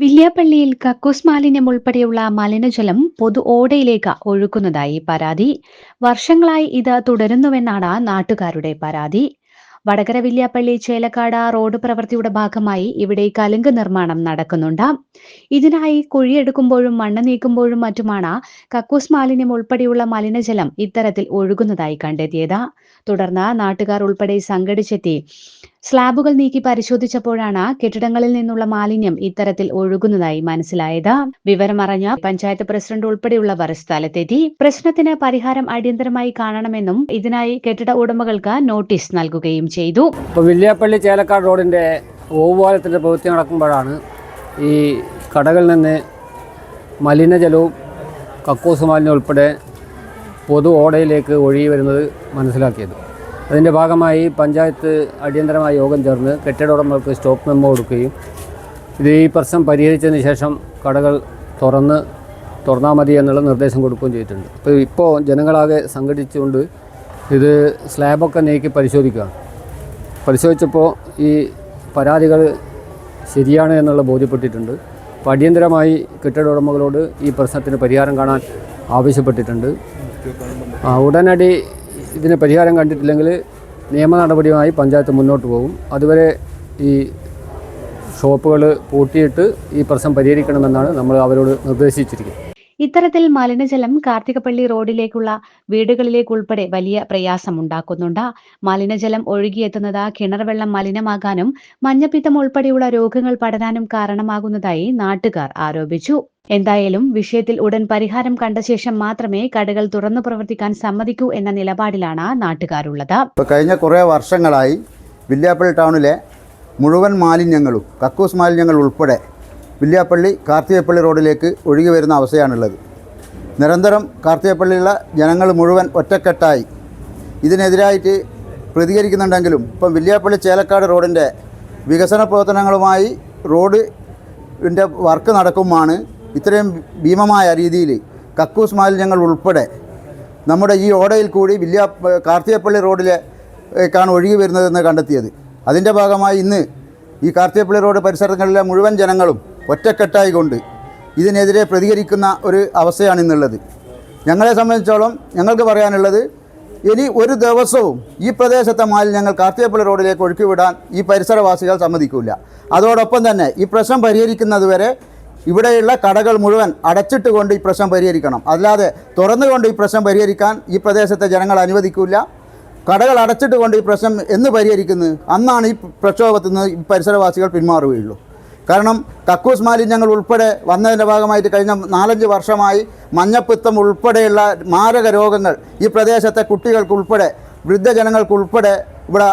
വില്യാപ്പള്ളിയിൽ കക്കൂസ് മാലിന്യം ഉൾപ്പെടെയുള്ള മലിനജലം പൊതു ഓടയിലേക്ക് ഒഴുക്കുന്നതായി പരാതി. വർഷങ്ങളായി ഇത് തുടരുന്നുവെന്നാണ് നാട്ടുകാരുടെ പരാതി. വടകര വില്യാപ്പള്ളി ചേലക്കാട് റോഡ് പ്രവൃത്തിയുടെ ഭാഗമായി ഇവിടെ കലുങ്ക് നിർമ്മാണം നടക്കുന്നുണ്ട്. ഇതിനായി കുഴിയെടുക്കുമ്പോഴും മണ്ണ് നീക്കുമ്പോഴും മറ്റുമാണ് കക്കൂസ് മാലിന്യം ഉൾപ്പെടെയുള്ള മലിനജലം ഇത്തരത്തിൽ ഒഴുകുന്നതായി കണ്ടെത്തിയത്. തുടർന്ന് നാട്ടുകാർ ഉൾപ്പെടെ സംഘടിച്ചെത്തി സ്ലാബുകൾ നീക്കി പരിശോധിച്ചപ്പോഴാണ് കെട്ടിടങ്ങളിൽ നിന്നുള്ള മാലിന്യം ഇത്തരത്തിൽ ഒഴുകുന്നതായി മനസ്സിലായത്. വിവരമറിഞ്ഞ പഞ്ചായത്ത് പ്രസിഡന്റ് ഉൾപ്പെടെയുള്ളവർ സ്ഥലത്തെത്തി പ്രശ്നത്തിന് പരിഹാരം അടിയന്തരമായി കാണണമെന്നും ഇതിനായി കെട്ടിട ഉടമകൾക്ക് നോട്ടീസ് നൽകുകയും ചെയ്തു. വില്യാപ്പള്ളി ചേലക്കാട് റോഡിന്റെ ഓവാലത്തിന്റെ പ്രവൃത്തി നടക്കുമ്പോഴാണ് ഈ കടകളിൽ നിന്ന് മലിനജലവും കക്കൂസ് മാലിന്യം ഉൾപ്പെടെ പൊതു ഓടയിലേക്ക് ഒഴുകി വരുന്നത് മനസ്സിലാക്കിയത്. അതിന്റെ ഭാഗമായി പഞ്ചായത്ത് അടിയന്തരമായ യോഗം ചേർന്ന് കെട്ടിട ഉടമകൾക്ക് സ്റ്റോപ്പ് മെമ്മോ കൊടുക്കുകയും ഇത് ഈ പ്രശ്നം പരിഹരിച്ചതിന് ശേഷം കടകൾ തുറന്ന് തുറന്നാൽ മതി എന്നുള്ള നിർദ്ദേശം കൊടുക്കുകയും ചെയ്തിട്ടുണ്ട്. അപ്പോൾ ഇപ്പോൾ ജനങ്ങളാകെ സംഘടിച്ചുകൊണ്ട് ഇത് സ്ലാബൊക്കെ നീക്കി പരിശോധിക്കുകയാണ്. പരിശോധിച്ചപ്പോൾ ഈ പരാതികൾ ശരിയാണ് എന്നുള്ള ബോധ്യപ്പെട്ടിട്ടുണ്ട്. അപ്പോൾ അടിയന്തരമായി കെട്ടിട ഉടമകളോട് ഈ പ്രശ്നത്തിന് പരിഹാരം കാണാൻ ആവശ്യപ്പെട്ടിട്ടുണ്ട്. ഉടനടി ഇതിന് പരിഹാരം കണ്ടിട്ടില്ലെങ്കിൽ നിയമ നടപടിയുമായി പഞ്ചായത്ത് മുന്നോട്ട് പോകും. അതുവരെ ഈ ഷോപ്പുകൾ പൂട്ടിയിട്ട് ഈ പ്രശ്നം പരിഹരിക്കണമെന്നാണ് നമ്മൾ അവരോട് നിർദ്ദേശിച്ചിരിക്കുന്നത്. ഇത്തരത്തിൽ മലിനജലം കാർത്തികപ്പള്ളി റോഡിലേക്കുള്ള വീടുകളിലേക്ക് ഉൾപ്പെടെ വലിയ പ്രയാസമുണ്ടാക്കുന്നുണ്ട്. മലിനജലം ഒഴുകിയെത്തുന്നത് കിണർവെള്ളം മലിനമാകാനും മഞ്ഞപ്പിത്തം ഉൾപ്പെടെയുള്ള രോഗങ്ങൾ പടരാനും കാരണമാകുന്നതായി നാട്ടുകാർ ആരോപിച്ചു. എന്തായാലും വിഷയത്തിൽ ഉടൻ പരിഹാരം കണ്ട ശേഷം മാത്രമേ കടകൾ തുറന്നു പ്രവർത്തിക്കാൻ സമ്മതിക്കൂ എന്ന നിലപാടിലാണ് നാട്ടുകാരുള്ളത്. കഴിഞ്ഞ കുറേ വർഷങ്ങളായി വില്യാപ്പള്ളി ടൗണിലെ മുഴുവൻ മാലിന്യങ്ങളും കക്കൂസ് മാലിന്യങ്ങൾ ഉൾപ്പെടെ വില്യാപ്പള്ളി കാർത്തികപ്പള്ളി റോഡിലേക്ക് ഒഴുകി വരുന്ന അവസ്ഥയാണുള്ളത്. നിരന്തരം കാർത്തികപ്പള്ളിയിലുള്ള ജനങ്ങൾ മുഴുവൻ ഒറ്റക്കെട്ടായി. ഇതിനെതിരായിട്ട് പ്രതികരിക്കുന്നുണ്ടെങ്കിലും ഇപ്പം വില്യാപ്പള്ളി ചേലക്കാട് റോഡിന്റെ വികസന പ്രവർത്തനങ്ങളുമായി റോഡിന്റെ വർക്ക് നടക്കുമാണ് ഇത്രയും ഭീമമായ രീതിയിൽ കക്കൂസ് മാലിന്യങ്ങൾ ഉൾപ്പെടെ നമ്മുടെ ഈ ഓടയിൽ കൂടി വില്യ കാർത്തികപ്പള്ളി റോഡിലേക്കാണ് ഒഴുകി വരുന്നതെന്ന് കണ്ടെത്തിയത്. അതിന്റെ ഭാഗമായി ഇന്ന് ഈ കാർത്തികപ്പള്ളി റോഡ് പരിസരങ്ങളിലെ മുഴുവൻ ജനങ്ങളും ഒറ്റക്കെട്ടായി കൊണ്ട് ഇതിനെതിരെ പ്രതികരിക്കുന്ന ഒരു അവസ്ഥയാണ് ഇന്നുള്ളത്. ഞങ്ങളെ സംബന്ധിച്ചോളം ഞങ്ങൾക്ക് പറയാനുള്ളത് ഇനി ഒരു ദിവസവും ഈ പ്രദേശത്തെ മാലിന്യങ്ങൾ കാർത്തികപ്പള്ളി റോഡിലേക്ക് ഒഴുക്കിവിടാൻ ഈ പരിസരവാസികൾ സമ്മതിക്കില്ല അതോടൊപ്പം തന്നെ ഈ പ്രശ്നം പരിഹരിക്കുന്നതുവരെ ഇവിടെയുള്ള കടകൾ മുഴുവൻ അടച്ചിട്ട് കൊണ്ട് ഈ പ്രശ്നം പരിഹരിക്കണം. അല്ലാതെ തുറന്നുകൊണ്ട് ഈ പ്രശ്നം പരിഹരിക്കാൻ ഈ പ്രദേശത്തെ ജനങ്ങൾ അനുവദിക്കില്ല കടകൾ അടച്ചിട്ട് കൊണ്ട് ഈ പ്രശ്നം എന്ന് പരിഹരിക്കുന്നത് അന്നാണ് ഈ പ്രക്ഷോഭത്തിൽ നിന്ന് പരിസരവാസികൾ പിന്മാറുകയുള്ളൂ. കാരണം കക്കൂസ് മാലിന്യങ്ങൾ ഉൾപ്പെടെ വന്നതിന്റെ ഭാഗമായിട്ട് കഴിഞ്ഞ നാലഞ്ച് വർഷമായി മഞ്ഞപ്പിത്തം ഉൾപ്പെടെയുള്ള മാരക രോഗങ്ങൾ ഈ പ്രദേശത്തെ കുട്ടികൾക്കുൾപ്പെടെ വൃദ്ധജനങ്ങൾക്കുൾപ്പെടെ ഇവിടെ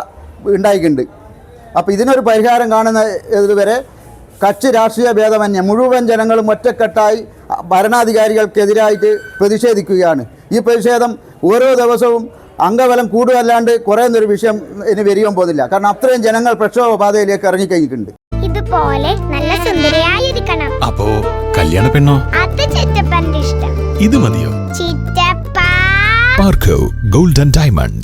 ഉണ്ടായിട്ടുണ്ട്. അപ്പോൾ ഇതിനൊരു പരിഹാരം കാണുന്ന ഇതുവരെ കക്ഷി രാഷ്ട്രീയ ഭേദമന്യേ മുഴുവൻ ജനങ്ങളും ഒറ്റക്കെട്ടായി ഭരണാധികാരികൾക്കെതിരായിട്ട് പ്രതിഷേധിക്കുകയാണ്. ഈ പ്രതിഷേധം ഓരോ ദിവസവും അംഗബലം കൂടുകയല്ലാണ്ട് കുറയുന്നൊരു വിഷയം ഇനി വരികയും പോകുന്നില്ല. കാരണം അത്രയും ജനങ്ങൾ പ്രക്ഷോഭ പാതയിലേക്ക് ഇറങ്ങിക്കഴിഞ്ഞിട്ടുണ്ട്. ഇതുപോലെ നല്ല സുന്ദരിയായിരിക്കണം. അപ്പോ കല്യാണ പെണ്ണോ? അത് ചിറ്റപ്പന്റെ ഇഷ്ടം. ഇത് മതിയോ? ചിറ്റപ്പ. Parco golden diamonds.